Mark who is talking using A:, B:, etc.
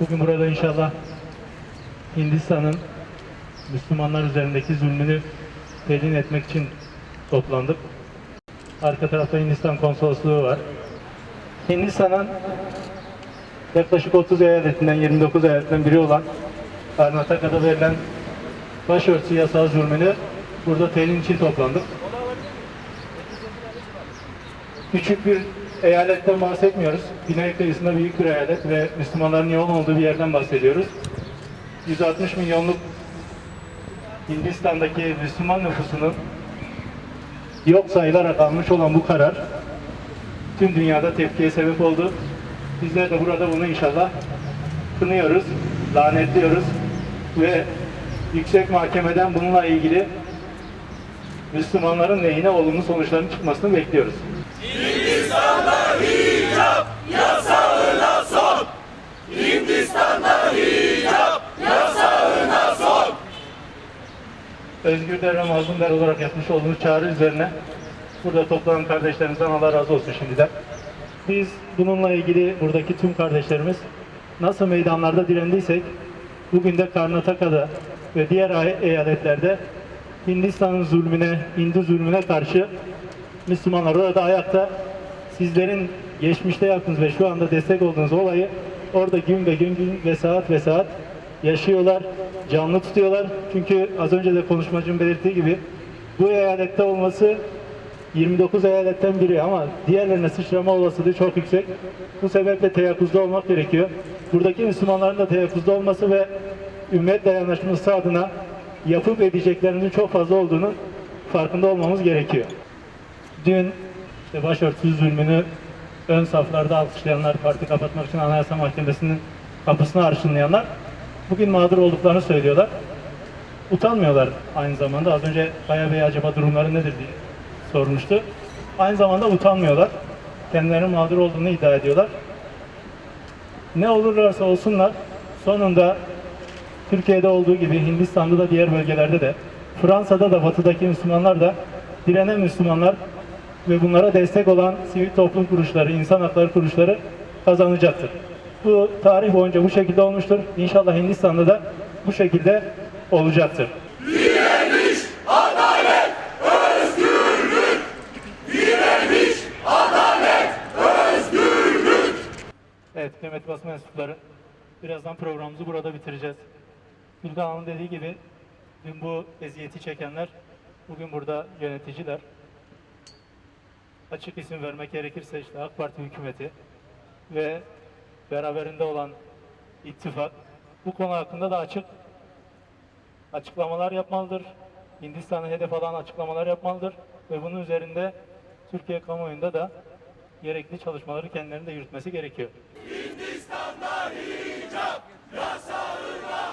A: Bugün burada inşallah Hindistan'ın Müslümanlar üzerindeki zulmünü telin etmek için toplandık. Arka tarafta Hindistan konsolosluğu var. Hindistan'ın yaklaşık 30 eyaletinden 29 eyaletinden biri olan Karnataka'da verilen başörtüsü yasağı zulmünü burada telin için toplandık. Küçük bir eyaletten bahsetmiyoruz. Güney kıyısında büyük bir eyalet ve Müslümanların yoğun olduğu bir yerden bahsediyoruz. 160 milyonluk Hindistan'daki Müslüman nüfusunun yok sayılarak almış olan bu karar tüm dünyada tepkiye sebep oldu. Bizler de burada bunu inşallah kınıyoruz, lanetliyoruz ve yüksek mahkemeden bununla ilgili Müslümanların lehine olumlu sonuçların çıkmasını bekliyoruz. Özgür Devre Mazlum olarak yapmış olduğunuz çağrı üzerine burada toplanan kardeşlerimizden Allah razı olsun şimdiden. Biz bununla ilgili buradaki tüm kardeşlerimiz nasıl meydanlarda direndiysek bugün de Karnataka'da ve diğer eyaletlerde Hindistan'ın zulmüne, Hindu zulmüne karşı Müslümanlar orada ayakta sizlerin geçmişte yaptığınız ve şu anda destek olduğunuz olayı orada gün ve gün, gün ve saat ve saat yaşıyorlar, canlı tutuyorlar. Çünkü az önce de konuşmacım belirttiği gibi bu eyalette olması 29 eyaletten biri ama diğerlerine sıçrama olasılığı çok yüksek. Bu sebeple teyakkuzda olmak gerekiyor. Buradaki Müslümanların da teyakkuzda olması ve ümmet dayanışması adına yapıp edeceklerimizin çok fazla olduğunu farkında olmamız gerekiyor. Dün işte başörtüsü zulmünü ön saflarda alkışlayanlar, parti kapatmak için Anayasa Mahkemesi'nin kapısını arşınlayanlar bugün mağdur olduklarını söylüyorlar. Utanmıyorlar aynı zamanda. Az önce Kaya Bey acaba durumları nedir diye sormuştu. Aynı zamanda utanmıyorlar. Kendilerinin mağdur olduğunu iddia ediyorlar. Ne olurlarsa olsunlar sonunda Türkiye'de olduğu gibi Hindistan'da da diğer bölgelerde de Fransa'da da batıdaki Müslümanlar da direnen Müslümanlar ve bunlara destek olan sivil toplum kuruluşları, insan hakları kuruluşları kazanacaktır. Bu tarih boyunca bu şekilde olmuştur. İnşallah Hindistan'da da bu şekilde olacaktır. Kıymetli basın mensupları. Birazdan programımızı burada bitireceğiz. Gülden Hanım dediği gibi dün bu eziyeti çekenler bugün burada yöneticiler. Açık isim vermek gerekirse işte AK Parti hükümeti ve beraberinde olan ittifak bu konu hakkında da açık açıklamalar yapmalıdır. Hindistan'a hedef alan açıklamalar yapmalıdır ve bunun üzerinde Türkiye kamuoyunda da gerekli çalışmaları kendilerinde yürütmesi gerekiyor.
B: Hindistan'da hicap yasağına